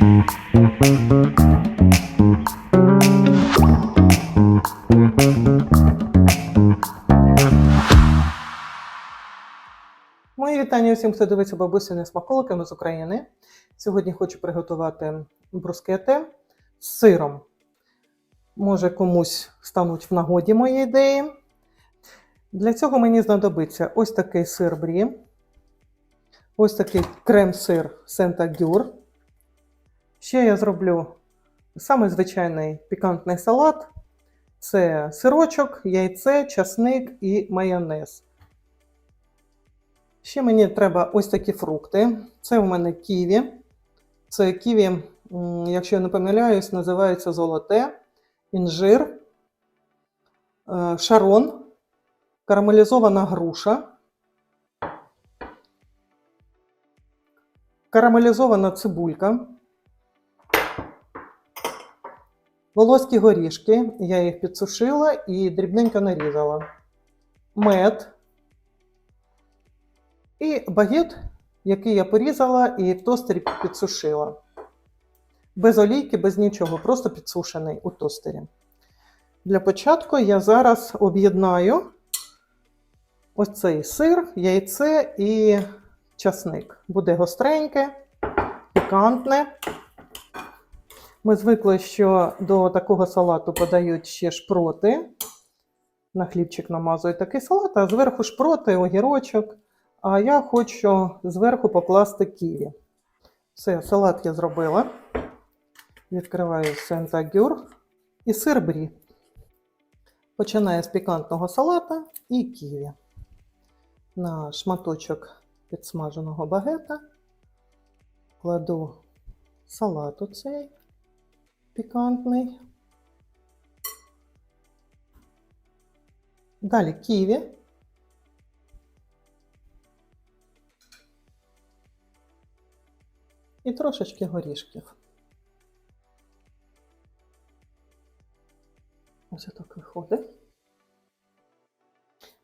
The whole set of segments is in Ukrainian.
Мої вітання усім, хто дивиться бабусини смаколиками з України. Сьогодні хочу приготувати брускети з сиром. Може, комусь стануть в нагоді мої ідеї. Для цього мені знадобиться ось такий сир брі, ось такий крем-сир Сента-Гюр. Ще я зроблю самий звичайний пікантний салат. Це сирочок, яйце, часник і майонез. Ще мені треба ось такі фрукти. Це у мене ківі. Це ківі, якщо я не помиляюсь, називається золоте, інжир, е, шарон, карамелізована груша, карамелізована цибулька, волоські горішки. Я їх підсушила і дрібненько нарізала. Мед. І багет, який я порізала і в тостері підсушила. Без олійки, без нічого, просто підсушений у тостері. Для початку я зараз об'єднаю ось цей сир, яйце і часник. Буде гостреньке, пікантне. Ми звикли, що до такого салату подають ще шпроти. На хлібчик намазують такий салат, а зверху шпроти, огірочок. А я хочу зверху покласти ківі. Все, салат я зробила. Відкриваю сентагюр і сир брі. Починаю з пікантного салата і ківі. На шматочок підсмаженого багета кладу салат оцей пікантний. Далі ківі. і трошечки горішків. Ось так виходить.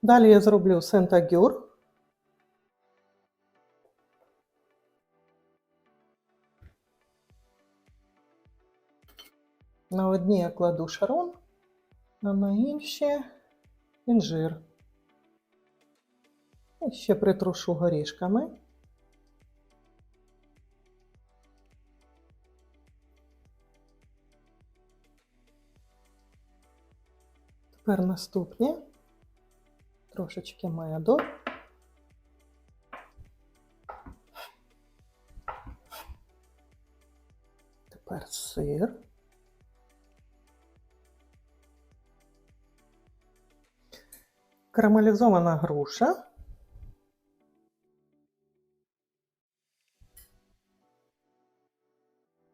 Далі я зроблю сентагюр. На одні я кладу шарон, а на інші інжир. І ще притрушу горішками. Тепер наступні трошечки меду. Тепер сир. Карамелізована груша.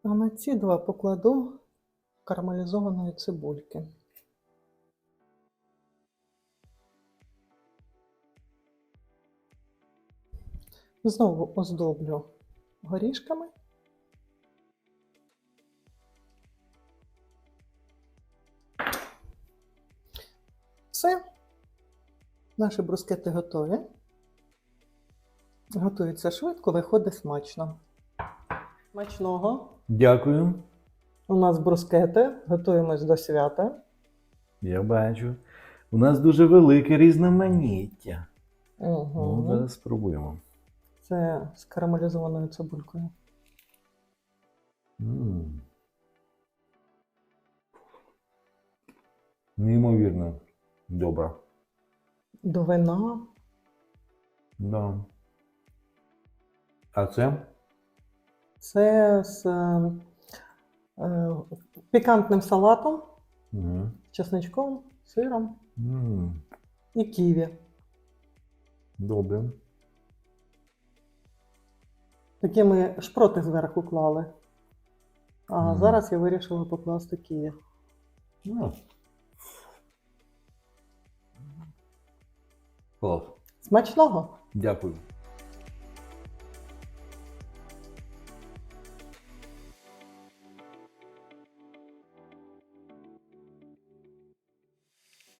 А на ці два покладу карамелізованої цибульки. Знову оздоблю горішками. Все. Наші брускети готові. Готується швидко, виходить смачно. Смачного. Дякую. У нас брускети. Готуємось до свята. Я бачу. У нас дуже велике різноманіття. Угу. Ну, зараз спробуємо. Це з карамелізованою цибулькою. Неймовірно. Добре. До вина. Да. А це? Це з е, е, пікантним салатом, Угу. чесничком, сиром М. і ківі. Добре. Такі ми шпроти зверху клали. А Мгм. зараз я вирішила покласти ківі. Ну. Клас. Смачного! Дякую.